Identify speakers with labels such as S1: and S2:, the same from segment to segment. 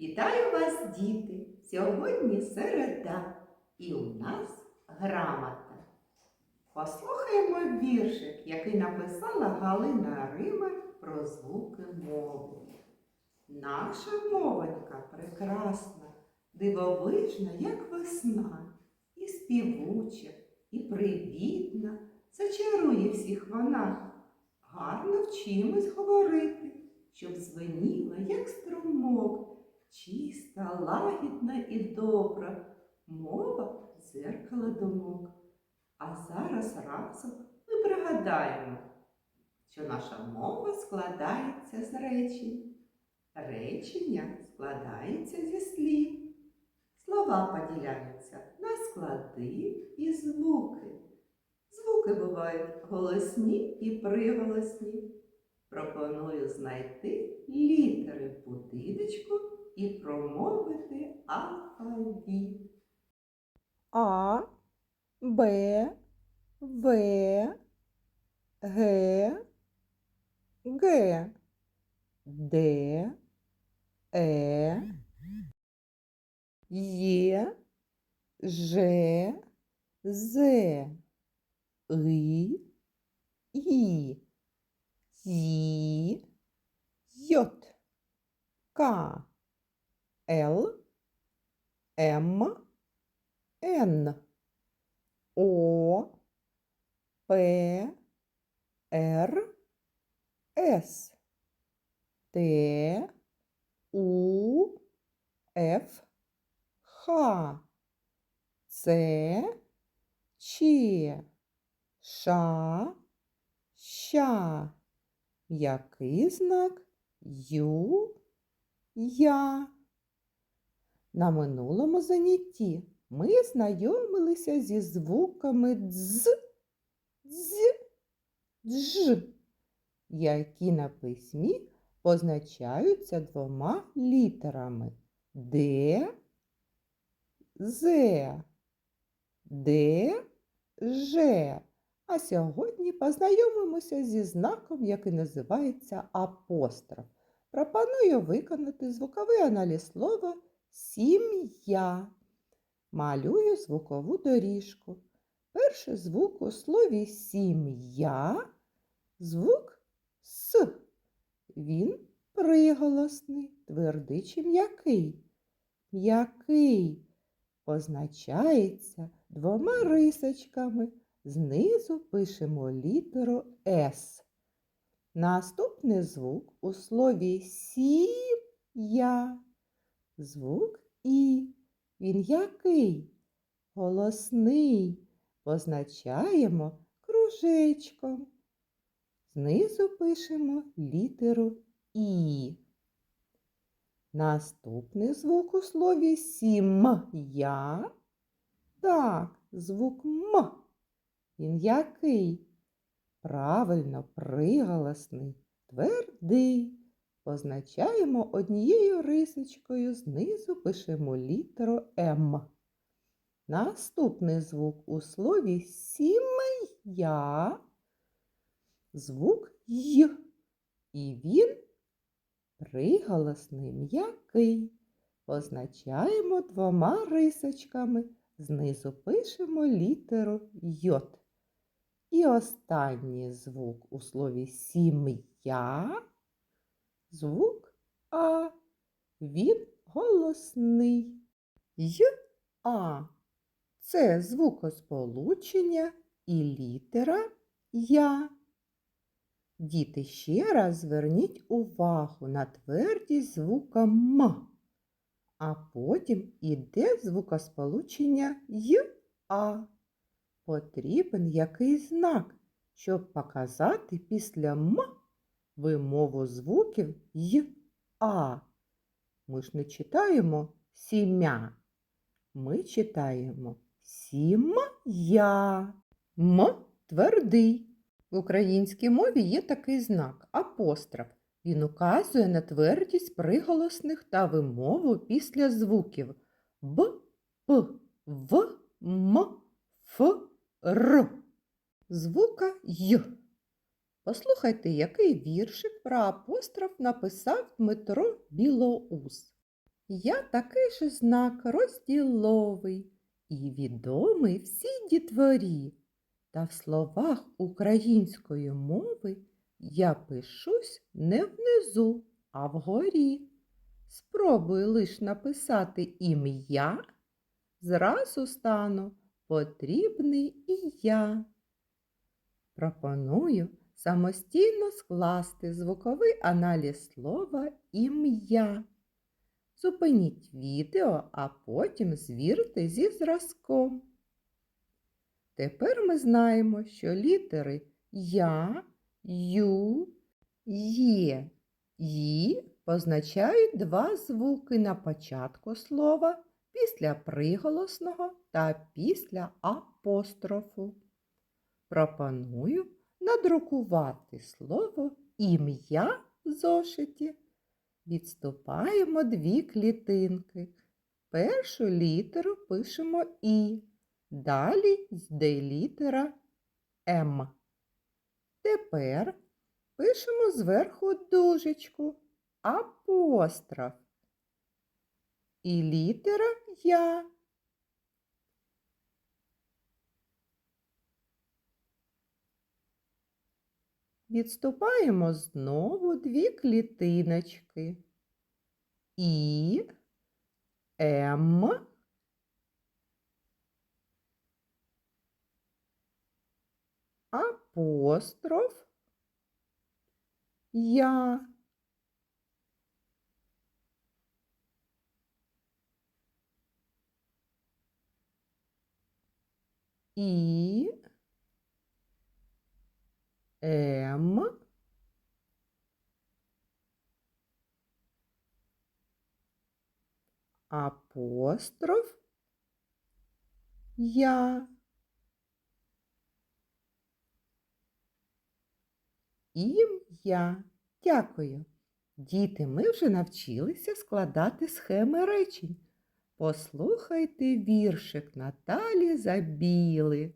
S1: Вітаю вас, діти! Сьогодні середа, і у нас грамота. Послухаємо віршик, який написала Галина Ример про звуки мови. Наша мовонька прекрасна, дивовижна, як весна, і співуча, і привітна, зачарує всіх вона. Гарно вчимось говорити, щоб звеніла, як струмок, чиста, лагідна і добра, мова дзеркало думок. А зараз разом ми пригадаємо, що наша мова складається з речень. Речення складається зі слів. Слова поділяються на склади і звуки. Звуки бувають голосні і приголосні. Пропоную знайти літери будиночку і промовити алфавіт.
S2: А, Б, В, Г, Г, Д, Е, Є, Ж, З, И, І, Ї, Йот, К, Л, М, Н, О, П, Р, С, Т, У, Ф, Х, Ц, Ч, Ш, Щ. М'який знак Ю, Я. На минулому занятті ми знайомилися зі звуками дз, дз, дж, які на письмі позначаються двома літерами Д, З, Д, Ж. А сьогодні познайомимося зі знаком, який називається апостроф. Пропоную виконати звуковий аналіз слова сім'я. Малюю звукову доріжку. Перший звук у слові сім'я звук С. Він приголосний, твердий чи м'який. М'який позначається двома рисочками. Знизу пишемо літеру С. Наступний звук у слові сім'я. Звук І. Він який? Голосний. Позначаємо кружечком. Знизу пишемо літеру І. Наступний звук у слові сім'я. Так, звук М. Він який? Правильно, приголосний, твердий. Позначаємо однією рисочкою, знизу пишемо літеру М. Наступний звук у слові сім'я. Звук Й. І він приголосний м'який. Позначаємо двома рисочками. Знизу пишемо літеру Йот. І останній звук у слові сім'я. Звук А. Він голосний. Й А. Це звукосполучення і літера Я. Діти, ще раз зверніть увагу на твердість звука М. А потім іде звукосполучення Й А. Потрібен який знак, щоб показати після М вимову звуків Й А. Ми ж не читаємо сім'я. Ми читаємо сім'я. М твердий. В українській мові є такий знак апостроф. Він указує на твердість приголосних та вимову після звуків Б, П, В, М, Ф, Р. Звука Й. Послухайте, який віршик про апостроф написав Дмитро Білоус. Я такий же знак розділовий і відомий всій дітворі. Та в словах української мови я пишусь не внизу, а вгорі. Спробуй лиш написати ім'я, зразу стану потрібний і я. Пропоную самостійно скласти звуковий аналіз слова ім'я. Зупиніть відео, а потім звірте зі зразком. Тепер ми знаємо, що літери Я, Ю, Є, Ї позначають два звуки на початку слова після приголосного та після апострофу. Пропоную надрукувати слово ім'я в зошиті. Відступаємо дві клітинки. Першу літеру пишемо І. Далі йде літера М. Тепер пишемо зверху дужечку апостроф. І літера Я. Відступаємо знову дві клітиночки. І М. Апостроф. Я. І М. Апостроф. Я. Ім'я. Дякую. Діти, ми вже навчилися складати схеми речень. Послухайте віршик Наталі Забіли.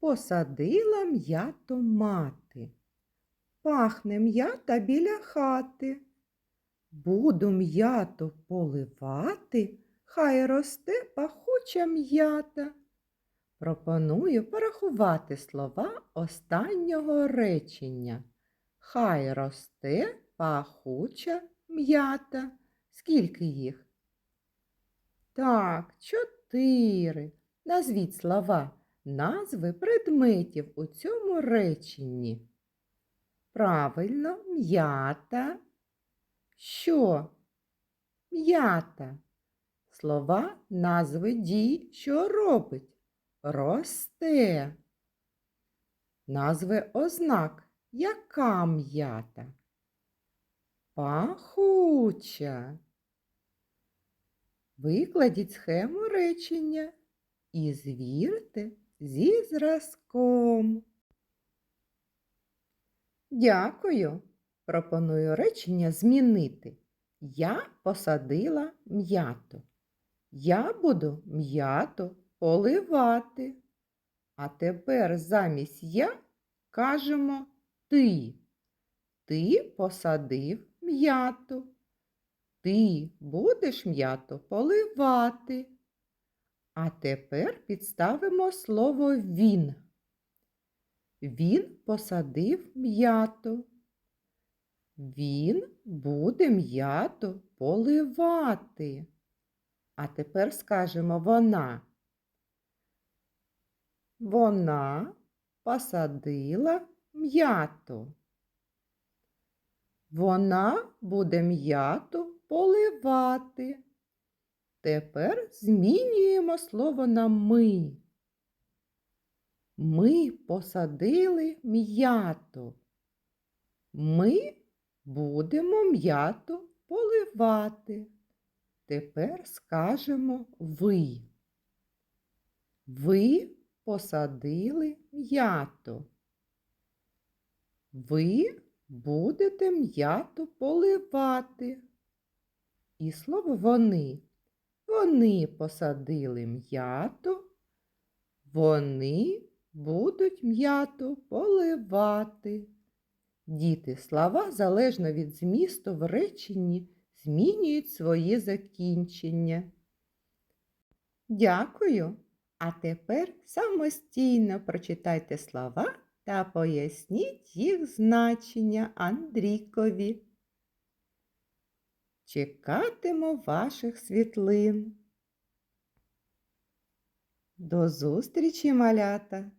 S2: Посадила м'ято мати. Пахне м'ята біля хати. Буду м'ято поливати, хай росте пахуча м'ята. Пропоную порахувати слова останнього речення. Хай росте пахуча м'ята. Скільки їх? Так, чотири. Назвіть слова, назви предметів у цьому реченні. Правильно, м'ята. Що? М'ята. Слова назви дій, що робить. Росте. Назви ознак. Яка м'ята? Пахуча. Викладіть схему речення і звірте зі зразком. Дякую. Пропоную речення змінити. Я посадила м'ято. Я буду м'ято поливати. А тепер замість я кажемо ти. Ти посадив м'яту. Ти будеш м'ято поливати. А тепер підставимо слово він. Він посадив м'яту. Він буде м'ято поливати. А тепер скажемо вона. Вона посадила м'яту. Вона буде м'яту поливати. Тепер змінюємо слово на ми. Ми посадили м'яту. Ми будемо м'яту поливати. Тепер скажемо ви. Ви посадили м'яту. Ви будете м'яту поливати. І слово вони. Вони посадили м'яту. Вони будуть м'яту поливати. Діти, слова залежно від змісту в реченні змінюють своє закінчення. Дякую. А тепер самостійно прочитайте слова та поясніть їх значення Андрійкові. Чекатиму ваших світлин. До зустрічі, малята!